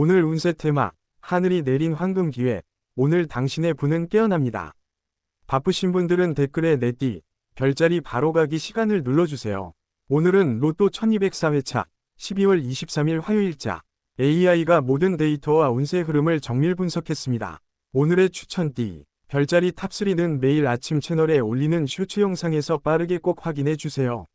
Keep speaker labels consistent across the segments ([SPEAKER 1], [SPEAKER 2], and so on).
[SPEAKER 1] 오늘 운세 테마, 하늘이 내린 황금 기회, 오늘 당신의 분은 깨어납니다. 바쁘신 분들은 댓글에 내띠, 별자리 바로 가기 시간을 눌러주세요. 오늘은 로또 1204회차, 12월 23일 화요일자, AI가 모든 데이터와 운세 흐름을 정밀 분석했습니다. 오늘의 추천띠, 별자리 탑3는 매일 아침 채널에 올리는 쇼츠 영상에서 빠르게 꼭 확인해 주세요.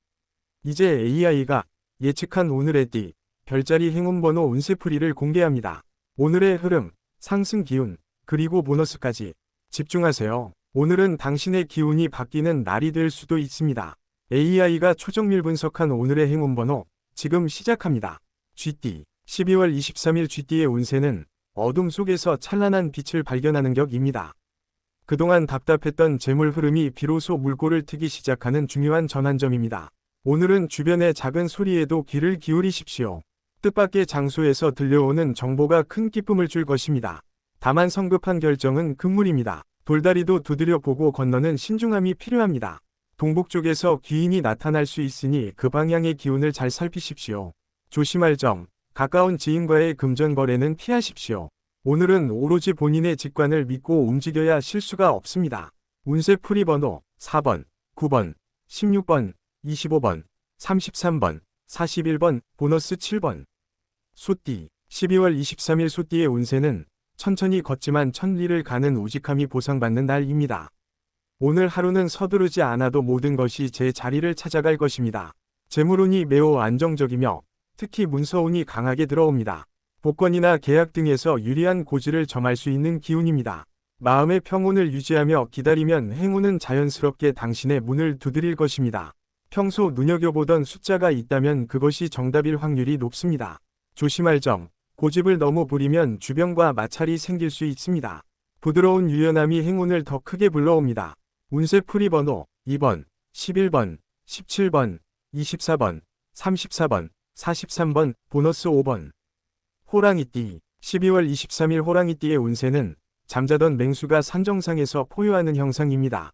[SPEAKER 1] 이제 AI가 예측한 오늘의 띠, 별자리 행운번호 운세풀이를 공개합니다. 오늘의 흐름, 상승 기운, 그리고 보너스까지 집중하세요. 오늘은 당신의 기운이 바뀌는 날이 될 수도 있습니다. AI가 초정밀 분석한 오늘의 행운번호, 지금 시작합니다. GT, 12월 23일 GT의 운세는 어둠 속에서 찬란한 빛을 발견하는 격입니다. 그동안 답답했던 재물 흐름이 비로소 물꼬를 트기 시작하는 중요한 전환점입니다. 오늘은 주변의 작은 소리에도 귀를 기울이십시오. 뜻밖의 장소에서 들려오는 정보가 큰 기쁨을 줄 것입니다. 다만 성급한 결정은 금물입니다. 돌다리도 두드려 보고 건너는 신중함이 필요합니다. 동북 쪽에서 귀인이 나타날 수 있으니 그 방향의 기운을 잘 살피십시오. 조심할 점, 가까운 지인과의 금전 거래는 피하십시오. 오늘은 오로지 본인의 직관을 믿고 움직여야 실수가 없습니다. 운세 풀이 번호 4번, 9번, 16번, 25번, 33번, 41번, 보너스 7번. 소띠 12월 23일 소띠의 운세는 천천히 걷지만 천리를 가는 우직함이 보상받는 날입니다. 오늘 하루는 서두르지 않아도 모든 것이 제 자리를 찾아갈 것입니다. 재물운이 매우 안정적이며 특히 문서운이 강하게 들어옵니다. 복권이나 계약 등에서 유리한 고지를 점할 수 있는 기운입니다. 마음의 평온을 유지하며 기다리면 행운은 자연스럽게 당신의 문을 두드릴 것입니다. 평소 눈여겨보던 숫자가 있다면 그것이 정답일 확률이 높습니다. 조심할 점, 고집을 너무 부리면 주변과 마찰이 생길 수 있습니다. 부드러운 유연함이 행운을 더 크게 불러옵니다. 운세 풀이 번호 2번, 11번, 17번, 24번, 34번, 43번, 보너스 5번. 호랑이띠 12월 23일 호랑이띠의 운세는 잠자던 맹수가 산정상에서 포효하는 형상입니다.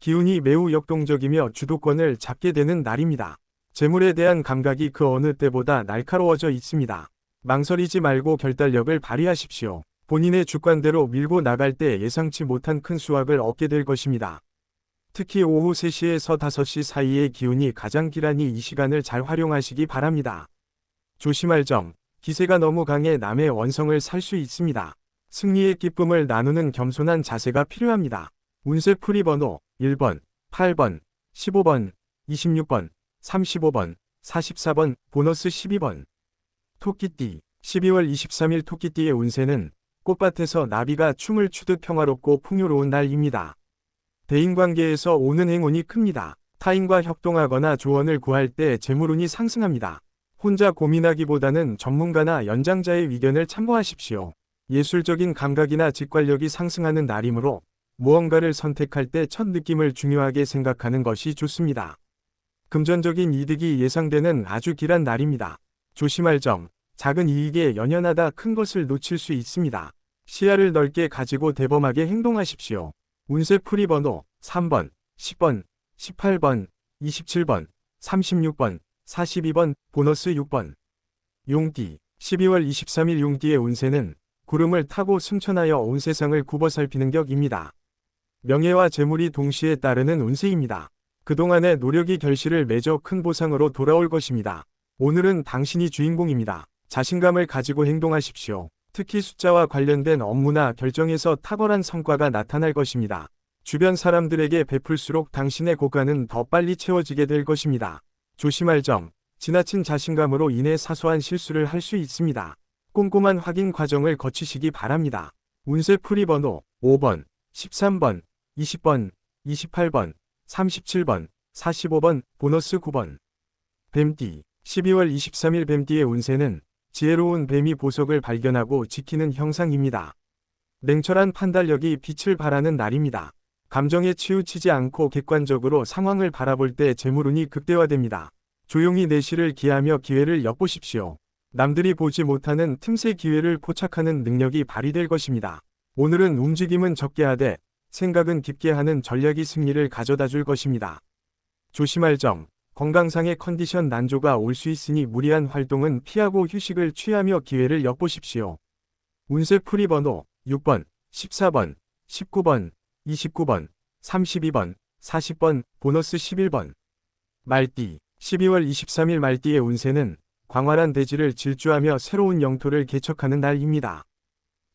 [SPEAKER 1] 기운이 매우 역동적이며 주도권을 잡게 되는 날입니다. 재물에 대한 감각이 그 어느 때보다 날카로워져 있습니다. 망설이지 말고 결단력을 발휘하십시오. 본인의 주관대로 밀고 나갈 때 예상치 못한 큰 수확을 얻게 될 것입니다. 특히 오후 3시에서 5시 사이의 기운이 가장 길하니 이 시간을 잘 활용하시기 바랍니다. 조심할 점, 기세가 너무 강해 남의 원성을 살 수 있습니다. 승리의 기쁨을 나누는 겸손한 자세가 필요합니다. 운세 풀이 번호 1번, 8번, 15번, 26번, 35번, 44번, 보너스 12번. 토끼띠 12월 23일 토끼띠의 운세는 꽃밭에서 나비가 춤을 추듯 평화롭고 풍요로운 날입니다. 대인관계에서 오는 행운이 큽니다. 타인과 협동하거나 조언을 구할 때 재물운이 상승합니다. 혼자 고민하기보다는 전문가나 연장자의 의견을 참고하십시오. 예술적인 감각이나 직관력이 상승하는 날이므로 무언가를 선택할 때 첫 느낌을 중요하게 생각하는 것이 좋습니다. 금전적인 이득이 예상되는 아주 길한 날입니다. 조심할 점, 작은 이익에 연연하다 큰 것을 놓칠 수 있습니다. 시야를 넓게 가지고 대범하게 행동하십시오. 운세 풀이 번호 3번, 10번, 18번, 27번, 36번, 42번, 보너스 6번. 용띠 12월 23일 용띠의 운세는 구름을 타고 승천하여 온 세상을 굽어 살피는 격입니다. 명예와 재물이 동시에 따르는 운세입니다. 그동안의 노력이 결실을 맺어 큰 보상으로 돌아올 것입니다. 오늘은 당신이 주인공입니다. 자신감을 가지고 행동하십시오. 특히 숫자와 관련된 업무나 결정에서 탁월한 성과가 나타날 것입니다. 주변 사람들에게 베풀수록 당신의 고가는 더 빨리 채워지게 될 것입니다. 조심할 점, 지나친 자신감으로 인해 사소한 실수를 할 수 있습니다. 꼼꼼한 확인 과정을 거치시기 바랍니다. 운세 풀이 번호 5번, 13번, 20번, 28번, 37번, 45번, 보너스 9번. 뱀띠 12월 23일 뱀띠의 운세는 지혜로운 뱀이 보석을 발견하고 지키는 형상입니다. 냉철한 판단력이 빛을 발하는 날입니다. 감정에 치우치지 않고 객관적으로 상황을 바라볼 때 재물운이 극대화됩니다. 조용히 내실을 기하며 기회를 엿보십시오. 남들이 보지 못하는 틈새 기회를 포착하는 능력이 발휘될 것입니다. 오늘은 움직임은 적게 하되 생각은 깊게 하는 전략이 승리를 가져다 줄 것입니다. 조심할 점, 건강상의 컨디션 난조가 올 수 있으니 무리한 활동은 피하고 휴식을 취하며 기회를 엿보십시오. 운세 풀이 번호 6번, 14번, 19번, 29번, 32번, 40번, 보너스 11번. 말띠 12월 23일 말띠의 운세는 광활한 대지를 질주하며 새로운 영토를 개척하는 날입니다.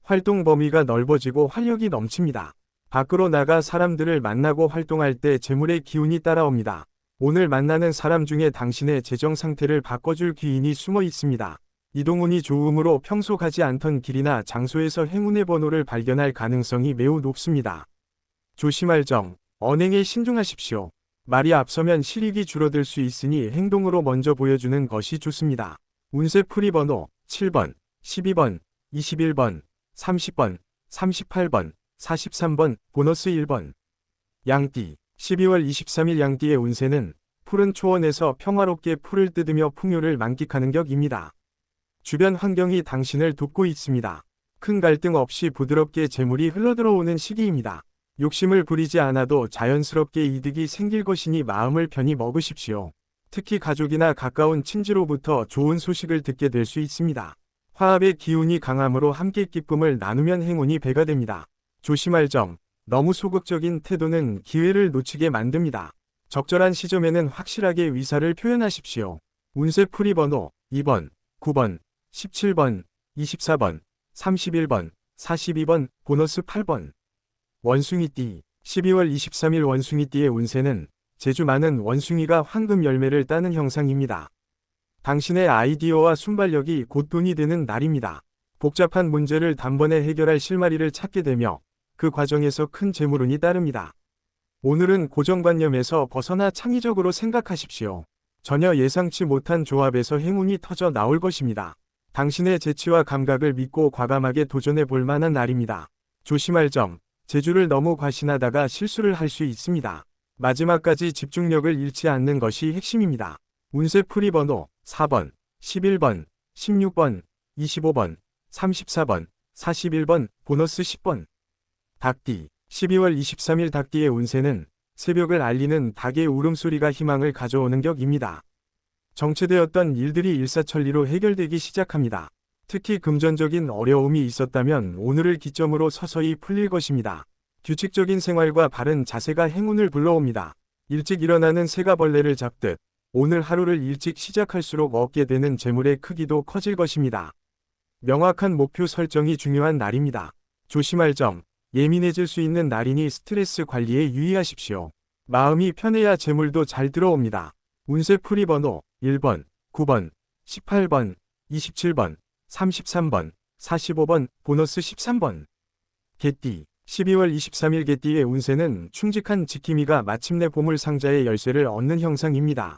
[SPEAKER 1] 활동 범위가 넓어지고 활력이 넘칩니다. 밖으로 나가 사람들을 만나고 활동할 때 재물의 기운이 따라옵니다. 오늘 만나는 사람 중에 당신의 재정 상태를 바꿔줄 귀인이 숨어 있습니다. 이동운이 좋음으로 평소 가지 않던 길이나 장소에서 행운의 번호를 발견할 가능성이 매우 높습니다. 조심할 점, 언행에 신중하십시오. 말이 앞서면 실익이 줄어들 수 있으니 행동으로 먼저 보여주는 것이 좋습니다. 운세 풀이 번호 7번, 12번, 21번, 30번, 38번, 43번, 보너스 1번. 양띠 12월 23일 양띠의 운세는 푸른 초원에서 평화롭게 풀을 뜯으며 풍요를 만끽하는 격입니다. 주변 환경이 당신을 돕고 있습니다. 큰 갈등 없이 부드럽게 재물이 흘러들어오는 시기입니다. 욕심을 부리지 않아도 자연스럽게 이득이 생길 것이니 마음을 편히 먹으십시오. 특히 가족이나 가까운 친지로부터 좋은 소식을 듣게 될 수 있습니다. 화합의 기운이 강함으로 함께 기쁨을 나누면 행운이 배가 됩니다. 조심할 점, 너무 소극적인 태도는 기회를 놓치게 만듭니다. 적절한 시점에는 확실하게 위사를 표현하십시오. 운세 풀이 번호 2번, 9번, 17번, 24번, 31번, 42번, 보너스 8번. 원숭이띠 12월 23일 원숭이띠의 운세는 제주 많은 원숭이가 황금 열매를 따는 형상입니다. 당신의 아이디어와 순발력이 곧 돈이 되는 날입니다. 복잡한 문제를 단번에 해결할 실마리를 찾게 되며 그 과정에서 큰 재물운이 따릅니다. 오늘은 고정관념에서 벗어나 창의적으로 생각하십시오. 전혀 예상치 못한 조합에서 행운이 터져 나올 것입니다. 당신의 재치와 감각을 믿고 과감하게 도전해 볼 만한 날입니다. 조심할 점, 재주를 너무 과신하다가 실수를 할 수 있습니다. 마지막까지 집중력을 잃지 않는 것이 핵심입니다. 운세 풀이 번호 4번, 11번, 16번, 25번, 34번, 41번, 보너스 10번. 닭띠 12월 23일 닭띠의 운세는 새벽을 알리는 닭의 울음소리가 희망을 가져오는 격입니다. 정체되었던 일들이 일사천리로 해결되기 시작합니다. 특히 금전적인 어려움이 있었다면 오늘을 기점으로 서서히 풀릴 것입니다. 규칙적인 생활과 바른 자세가 행운을 불러옵니다. 일찍 일어나는 새가 벌레를 잡듯 오늘 하루를 일찍 시작할수록 얻게 되는 재물의 크기도 커질 것입니다. 명확한 목표 설정이 중요한 날입니다. 조심할 점, 예민해질 수 있는 날이니 스트레스 관리에 유의하십시오. 마음이 편해야 재물도 잘 들어옵니다. 운세 풀이 번호 1번, 9번, 18번, 27번, 33번, 45번, 보너스 13번. 개띠 12월 23일 개띠의 운세는 충직한 지킴이가 마침내 보물 상자의 열쇠를 얻는 형상입니다.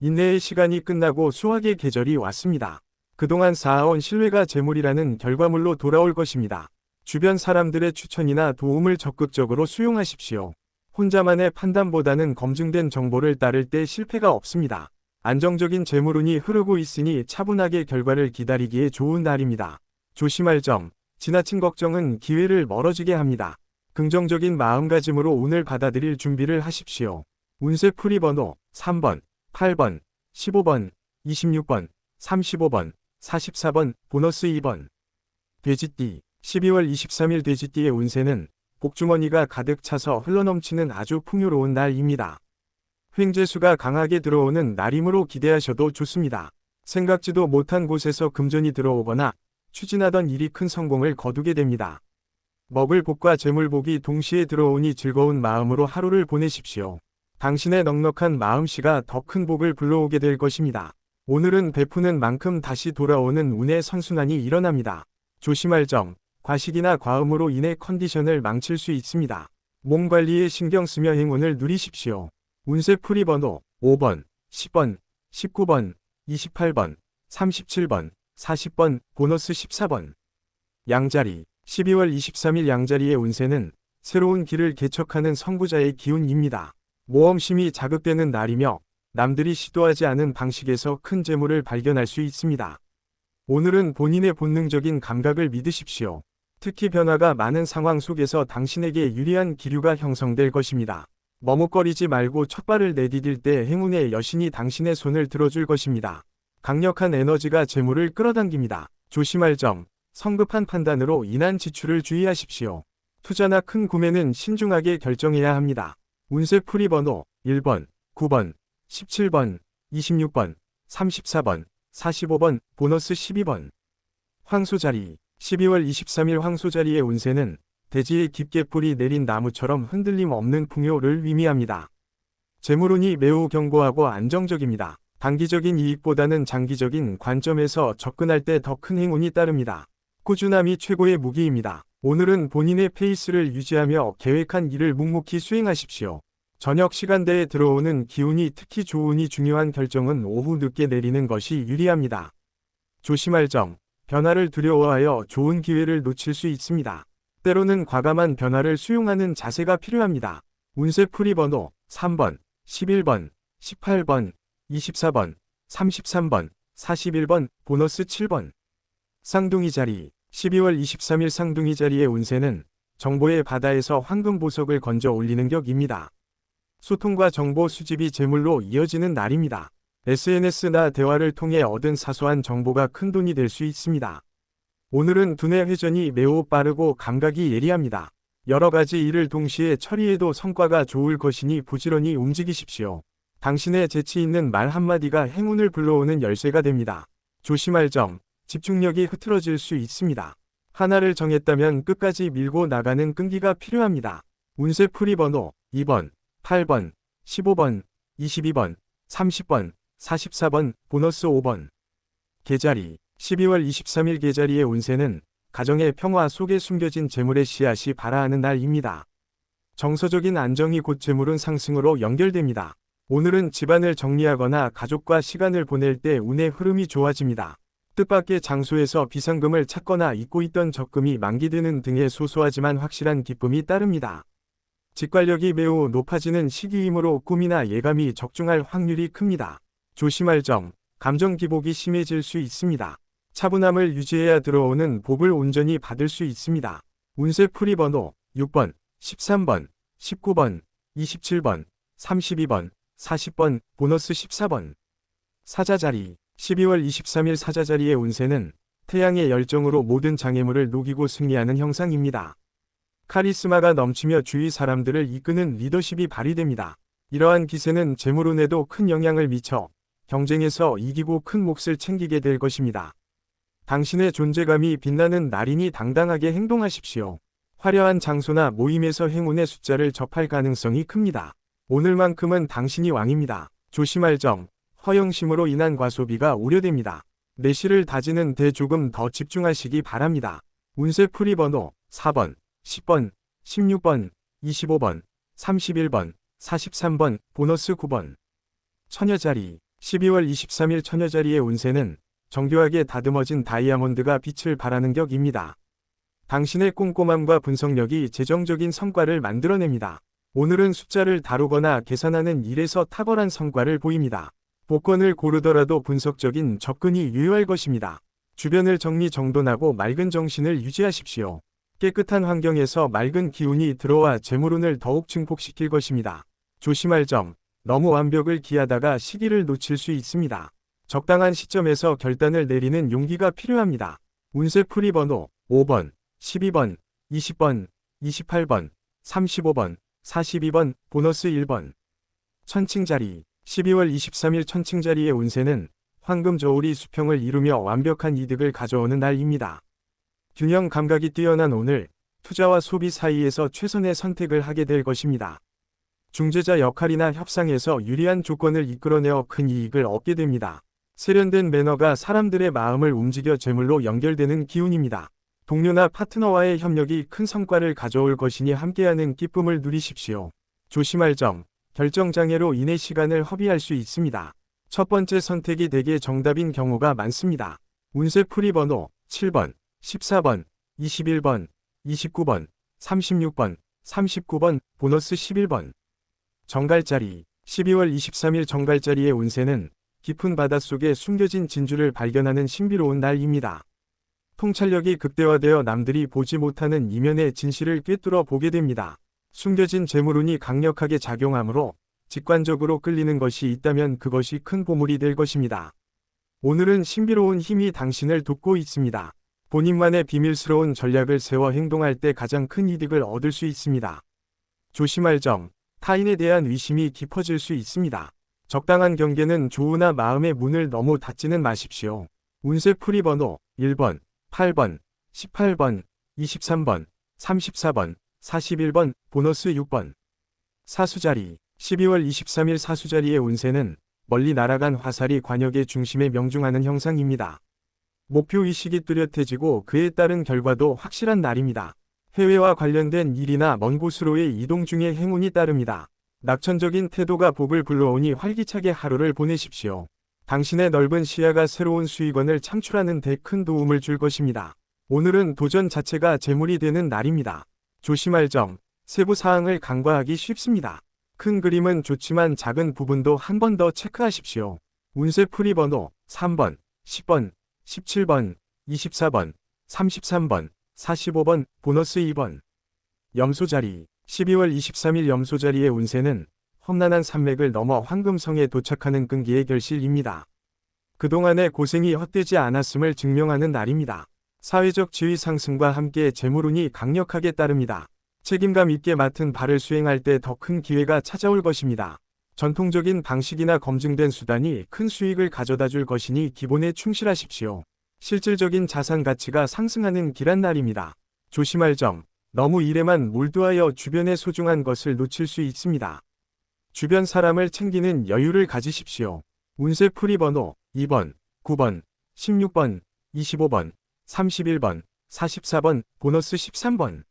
[SPEAKER 1] 인내의 시간이 끝나고 수확의 계절이 왔습니다. 그동안 쌓아온 신뢰가 재물이라는 결과물로 돌아올 것입니다. 주변 사람들의 추천이나 도움을 적극적으로 수용하십시오. 혼자만의 판단보다는 검증된 정보를 따를 때 실패가 없습니다. 안정적인 재물운이 흐르고 있으니 차분하게 결과를 기다리기에 좋은 날입니다. 조심할 점, 지나친 걱정은 기회를 멀어지게 합니다. 긍정적인 마음가짐으로 오늘 받아들일 준비를 하십시오. 운세 풀이 번호 3번, 8번, 15번, 26번, 35번, 44번, 보너스 2번. 돼지띠 12월 23일 돼지띠의 운세는 복주머니가 가득 차서 흘러넘치는 아주 풍요로운 날입니다. 횡재수가 강하게 들어오는 날이므로 기대하셔도 좋습니다. 생각지도 못한 곳에서 금전이 들어오거나 추진하던 일이 큰 성공을 거두게 됩니다. 먹을 복과 재물 복이 동시에 들어오니 즐거운 마음으로 하루를 보내십시오. 당신의 넉넉한 마음씨가 더 큰 복을 불러오게 될 것입니다. 오늘은 베푸는 만큼 다시 돌아오는 운의 선순환이 일어납니다. 조심할 점, 과식이나 과음으로 인해 컨디션을 망칠 수 있습니다. 몸 관리에 신경 쓰며 행운을 누리십시오. 운세 풀이 번호 5번, 10번, 19번, 28번, 37번, 40번, 보너스 14번. 양자리 12월 23일 양자리의 운세는 새로운 길을 개척하는 선구자의 기운입니다. 모험심이 자극되는 날이며 남들이 시도하지 않은 방식에서 큰 재물을 발견할 수 있습니다. 오늘은 본인의 본능적인 감각을 믿으십시오. 특히 변화가 많은 상황 속에서 당신에게 유리한 기류가 형성될 것입니다. 머뭇거리지 말고 첫 발을 내디딜 때 행운의 여신이 당신의 손을 들어줄 것입니다. 강력한 에너지가 재물을 끌어당깁니다. 조심할 점, 성급한 판단으로 인한 지출을 주의하십시오. 투자나 큰 구매는 신중하게 결정해야 합니다. 운세 풀이 번호 1번, 9번, 17번, 26번, 34번, 45번, 보너스 12번. 황소 자리 12월 23일 황소자리의 운세는 대지에 깊게 뿌리 내린 나무처럼 흔들림 없는 풍요를 의미합니다. 재물운이 매우 견고하고 안정적입니다. 단기적인 이익보다는 장기적인 관점에서 접근할 때 더 큰 행운이 따릅니다. 꾸준함이 최고의 무기입니다. 오늘은 본인의 페이스를 유지하며 계획한 일을 묵묵히 수행하십시오. 저녁 시간대에 들어오는 기운이 특히 좋으니 중요한 결정은 오후 늦게 내리는 것이 유리합니다. 조심할 점, 변화를 두려워하여 좋은 기회를 놓칠 수 있습니다. 때로는 과감한 변화를 수용하는 자세가 필요합니다. 운세 풀이 번호 3번, 11번, 18번, 24번, 33번, 41번, 보너스 7번. 쌍둥이 자리 12월 23일 쌍둥이 자리의 운세는 정보의 바다에서 황금 보석을 건져 올리는 격입니다. 소통과 정보 수집이 제물로 이어지는 날입니다. SNS나 대화를 통해 얻은 사소한 정보가 큰 돈이 될 수 있습니다. 오늘은 두뇌 회전이 매우 빠르고 감각이 예리합니다. 여러 가지 일을 동시에 처리해도 성과가 좋을 것이니 부지런히 움직이십시오. 당신의 재치 있는 말 한마디가 행운을 불러오는 열쇠가 됩니다. 조심할 점, 집중력이 흐트러질 수 있습니다. 하나를 정했다면 끝까지 밀고 나가는 끈기가 필요합니다. 운세 풀이 번호 2번, 8번, 15번, 22번, 30번, 44번, 보너스 5번. 계자리 12월 23일 계자리의 운세는 가정의 평화 속에 숨겨진 재물의 씨앗이 발아하는 날입니다. 정서적인 안정이 곧 재물은 상승으로 연결됩니다. 오늘은 집안을 정리하거나 가족과 시간을 보낼 때 운의 흐름이 좋아집니다. 뜻밖의 장소에서 비상금을 찾거나 잊고 있던 적금이 만기되는 등의 소소하지만 확실한 기쁨이 따릅니다. 직관력이 매우 높아지는 시기이므로 꿈이나 예감이 적중할 확률이 큽니다. 조심할 점, 감정 기복이 심해질 수 있습니다. 차분함을 유지해야 들어오는 복을 온전히 받을 수 있습니다. 운세 풀이 번호 6번, 13번, 19번, 27번, 32번, 40번, 보너스 14번. 사자자리 12월 23일 사자자리의 운세는 태양의 열정으로 모든 장애물을 녹이고 승리하는 형상입니다. 카리스마가 넘치며 주위 사람들을 이끄는 리더십이 발휘됩니다. 이러한 기세는 재물운에도 큰 영향을 미쳐 경쟁에서 이기고 큰 몫을 챙기게 될 것입니다. 당신의 존재감이 빛나는 날이니 당당하게 행동하십시오. 화려한 장소나 모임에서 행운의 숫자를 접할 가능성이 큽니다. 오늘만큼은 당신이 왕입니다. 조심할 점, 허영심으로 인한 과소비가 우려됩니다. 내실을 다지는 데 조금 더 집중하시기 바랍니다. 운세 풀이 번호 4번, 10번, 16번, 25번, 31번, 43번, 보너스 9번. 처녀자리 12월 23일 처녀자리의 운세는 정교하게 다듬어진 다이아몬드가 빛을 발하는 격입니다. 당신의 꼼꼼함과 분석력이 재정적인 성과를 만들어냅니다. 오늘은 숫자를 다루거나 계산하는 일에서 탁월한 성과를 보입니다. 복권을 고르더라도 분석적인 접근이 유효할 것입니다. 주변을 정리정돈하고 맑은 정신을 유지하십시오. 깨끗한 환경에서 맑은 기운이 들어와 재물운을 더욱 증폭시킬 것입니다. 조심할 점, 너무 완벽을 기하다가 시기를 놓칠 수 있습니다. 적당한 시점에서 결단을 내리는 용기가 필요합니다. 운세 풀이 번호 5번, 12번, 20번, 28번, 35번, 42번, 보너스 1번. 천칭자리 12월 23일 천칭자리의 운세는 황금 저울이 수평을 이루며 완벽한 이득을 가져오는 날입니다. 균형 감각이 뛰어난 오늘, 투자와 소비 사이에서 최선의 선택을 하게 될 것입니다. 중재자 역할이나 협상에서 유리한 조건을 이끌어내어 큰 이익을 얻게 됩니다. 세련된 매너가 사람들의 마음을 움직여 재물로 연결되는 기운입니다. 동료나 파트너와의 협력이 큰 성과를 가져올 것이니 함께하는 기쁨을 누리십시오. 조심할 점, 결정장애로 인해 시간을 허비할 수 있습니다. 첫 번째 선택이 대개 정답인 경우가 많습니다. 운세 풀이 번호 7번, 14번, 21번, 29번, 36번, 39번, 보너스 11번. 정갈자리 12월 23일 정갈자리의 운세는 깊은 바닷속에 숨겨진 진주를 발견하는 신비로운 날입니다. 통찰력이 극대화되어 남들이 보지 못하는 이면의 진실을 꿰뚫어 보게 됩니다. 숨겨진 재물운이 강력하게 작용하므로 직관적으로 끌리는 것이 있다면 그것이 큰 보물이 될 것입니다. 오늘은 신비로운 힘이 당신을 돕고 있습니다. 본인만의 비밀스러운 전략을 세워 행동할 때 가장 큰 이득을 얻을 수 있습니다. 조심할 점, 타인에 대한 의심이 깊어질 수 있습니다. 적당한 경계는 좋으나 마음의 문을 너무 닫지는 마십시오. 운세 풀이 번호 1번, 8번, 18번, 23번, 34번, 41번, 보너스 6번. 사수자리 12월 23일 사수자리의 운세는 멀리 날아간 화살이 관역의 중심에 명중하는 형상입니다. 목표의식이 뚜렷해지고 그에 따른 결과도 확실한 날입니다. 해외와 관련된 일이나 먼 곳으로의 이동 중에 행운이 따릅니다. 낙천적인 태도가 복을 불러오니 활기차게 하루를 보내십시오. 당신의 넓은 시야가 새로운 수익원을 창출하는 데 큰 도움을 줄 것입니다. 오늘은 도전 자체가 재물이 되는 날입니다. 조심할 점, 세부 사항을 간과하기 쉽습니다. 큰 그림은 좋지만 작은 부분도 한 번 더 체크하십시오. 운세 풀이 번호 3번, 10번, 17번, 24번, 33번, 45번, 보너스 2번. 염소자리 12월 23일 염소자리의 운세는 험난한 산맥을 넘어 황금성에 도착하는 끈기의 결실입니다. 그동안의 고생이 헛되지 않았음을 증명하는 날입니다. 사회적 지위 상승과 함께 재물운이 강력하게 따릅니다. 책임감 있게 맡은 바를 수행할 때 더 큰 기회가 찾아올 것입니다. 전통적인 방식이나 검증된 수단이 큰 수익을 가져다 줄 것이니 기본에 충실하십시오. 실질적인 자산 가치가 상승하는 길한 날입니다. 조심할 점, 너무 일에만 몰두하여 주변의 소중한 것을 놓칠 수 있습니다. 주변 사람을 챙기는 여유를 가지십시오. 운세 풀이 번호 2번, 9번, 16번, 25번, 31번, 44번, 보너스 13번.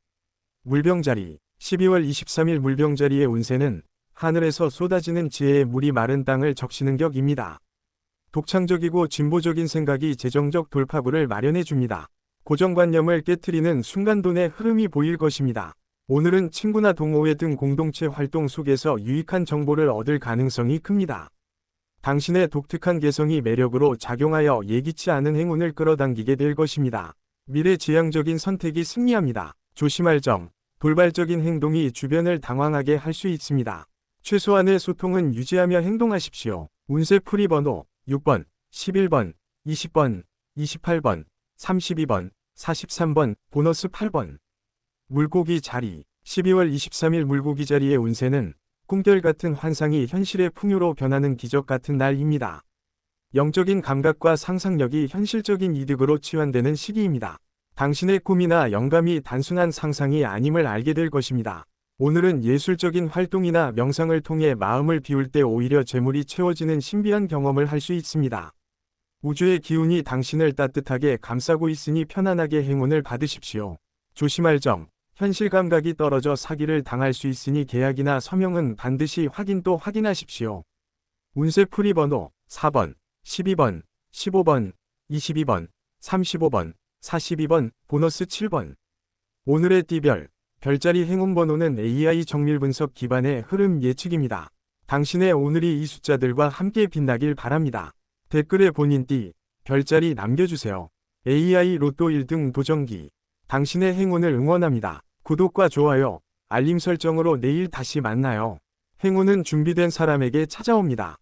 [SPEAKER 1] 물병자리 12월 23일 물병자리의 운세는 하늘에서 쏟아지는 지혜의 물이 마른 땅을 적시는 격입니다. 독창적이고 진보적인 생각이 재정적 돌파구를 마련해 줍니다. 고정관념을 깨뜨리는 순간 돈의 흐름이 보일 것입니다. 오늘은 친구나 동호회 등 공동체 활동 속에서 유익한 정보를 얻을 가능성이 큽니다. 당신의 독특한 개성이 매력으로 작용하여 예기치 않은 행운을 끌어당기게 될 것입니다. 미래지향적인 선택이 승리합니다. 조심할 점, 돌발적인 행동이 주변을 당황하게 할 수 있습니다. 최소한의 소통은 유지하며 행동하십시오. 운세 풀이 번호 6번, 11번, 20번, 28번, 32번, 43번, 보너스 8번. 물고기 자리 12월 23일 물고기 자리의 운세는 꿈결 같은 환상이 현실의 풍요로 변하는 기적 같은 날입니다. 영적인 감각과 상상력이 현실적인 이득으로 치환되는 시기입니다. 당신의 꿈이나 영감이 단순한 상상이 아님을 알게 될 것입니다. 오늘은 예술적인 활동이나 명상을 통해 마음을 비울 때 오히려 재물이 채워지는 신비한 경험을 할 수 있습니다. 우주의 기운이 당신을 따뜻하게 감싸고 있으니 편안하게 행운을 받으십시오. 조심할 점, 현실 감각이 떨어져 사기를 당할 수 있으니 계약이나 서명은 반드시 확인 또 확인하십시오. 운세 풀이 번호 4번, 12번, 15번, 22번, 35번, 42번, 보너스 7번. 오늘의 띠별, 별자리 행운 번호는 AI 정밀 분석 기반의 흐름 예측입니다. 당신의 오늘이 이 숫자들과 함께 빛나길 바랍니다. 댓글에 본인 띠, 별자리 남겨주세요. AI 로또 1등 도전기. 당신의 행운을 응원합니다. 구독과 좋아요, 알림 설정으로 내일 다시 만나요. 행운은 준비된 사람에게 찾아옵니다.